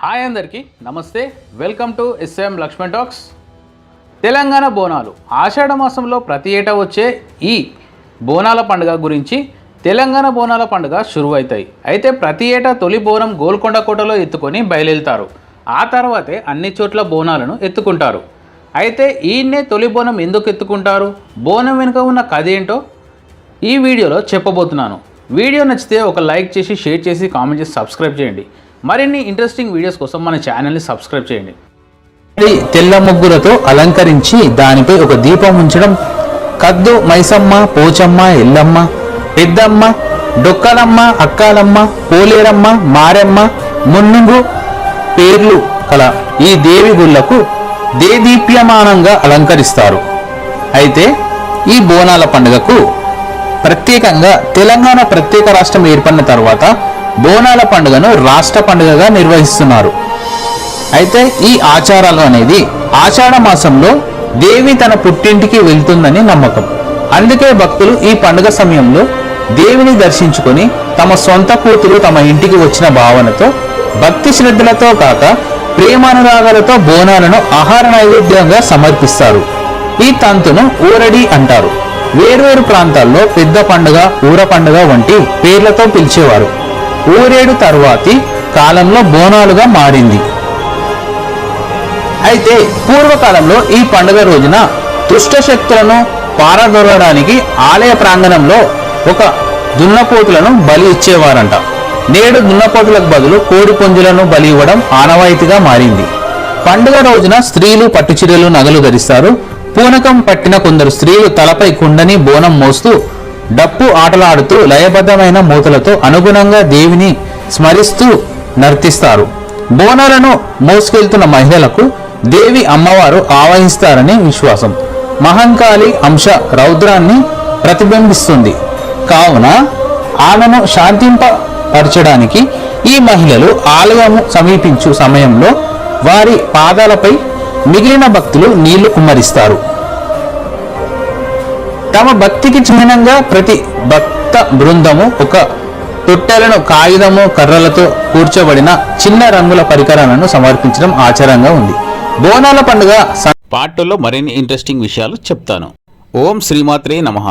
Hi అందరికీ నమస్తే. Welcome to SM Lakshman talks. Telangana Bonalu. ఆషాఢ మాసంలో ప్రతి ఏటా వచ్చే ఈ బోనాల పండుగ గురించి తెలంగాణ బోనాల పండుగ శురువవుతాయి అయితే ప్రతి ఏటా తొలి బోనం గోల్కొండ కోటలో ఎత్తుకొని బయలుదేరుతారు. ఆ తర్వాతే అన్ని చోట్ల బోనాలను ఎత్తుకుంటారు. అయితే ఈయన్నే తొలి బోనం ఎందుకు ఎత్తుకుంటారు? బోనం వెనుక ఉన్న కథ ఏంటో ఈ వీడియోలో చెప్పబోతున్నాను. వీడియో నచ్చితే ఒక లైక్ చేసి షేర్ చేసి కామెంట్ చేసి సబ్స్క్రైబ్ చేయండి. మరిన్ని ఇంట్రెస్టింగ్ వీడియోస్ కోసం మన ఛానల్ని సబ్స్క్రైబ్ చేయండి. తెల్ల ముగ్గులతో అలంకరించి దానిపై ఒక దీపం ఉంచడం కద్దు మైసమ్మ పోచమ్మ ఎల్లమ్మ పెద్దమ్మ డొక్కలమ్మ అక్కాలమ్మ పోలేరమ్మ మారెమ్మ మున్నుగు పేర్లు కల ఈ దేవి గుళ్ళకు దేదీప్యమానంగా అలంకరిస్తారు. అయితే ఈ బోనాల పండుగకు ప్రత్యేకంగా తెలంగాణ ప్రత్యేక రాష్ట్రం ఏర్పడిన తర్వాత బోనాల పండుగను రాష్ట్ర పండుగగా నిర్వహిస్తున్నారు. అయితే ఈ ఆచారాలు అనేది ఆషాఢ మాసంలో దేవి తన పుట్టింటికి వెళ్తుందని నమ్మకం. అందుకే భక్తులు ఈ పండుగ సమయంలో దేవిని దర్శించుకొని తమ సొంత కూతురు తమ ఇంటికి వచ్చిన భావనతో భక్తి శ్రద్ధలతో కాక ప్రేమానురాగాలతో బోనాలను ఆహార నైవేద్యంగా సమర్పిస్తారు. ఈ తంతును ఊరడి అంటారు. వేర్వేరు ప్రాంతాల్లో పెద్ద పండుగ ఊర పండుగ వంటి పేర్లతో పిలిచేవారు. ఊరేడు తరువాతి కాలంలో బోనాలుగా మారింది. అయితే పూర్వకాలంలో ఈ పండుగ రోజున దుష్టశక్తులను పారదొరడానికి ఆలయ ప్రాంగణంలో ఒక దున్నపోతులను బలి ఇచ్చేవారంట. నేడు దున్నపోతులకు బదులు కోడి పుంజులను బలి ఇవ్వడం ఆనవాయితీగా మారింది. పండుగ రోజున స్త్రీలు పట్టుచీరలు నగలు ధరిస్తారు. పూనకం పట్టిన కొందరు స్త్రీలు తలపై కుండని బోనం మోస్తూ డప్పు ఆటలాడుతూ లయబద్ధమైన మూతలతో అనుగుణంగా దేవిని స్మరిస్తూ నర్తిస్తారు. బోనాలను మోసుకెళ్తున్న మహిళలకు దేవి అమ్మవారు ఆవహిస్తారని విశ్వాసం. మహంకాళి అంశ రౌద్రాన్ని ప్రతిబింబిస్తుంది. కావున ఆమెను శాంతింపపరచడానికి ఈ మహిళలు ఆలయము సమీపించు సమయంలో వారి పాదాలపై మిగిలిన భక్తులు నీళ్ళు కుమ్మరిస్తారు. తమ భక్తికి చిహ్నంగా ప్రతి భక్త బృందము ఒక తొట్టెలను కాగితము కర్రలతో కూర్చోబడిన చిన్న రంగుల పరికరాలను సమర్పించడం ఆచారంగా ఉంది. బోనాల పండుగ పాటల్లో మరిన్ని ఇంట్రెస్టింగ్ విషయాలు చెప్తాను. ఓం శ్రీమాత్రే నమః.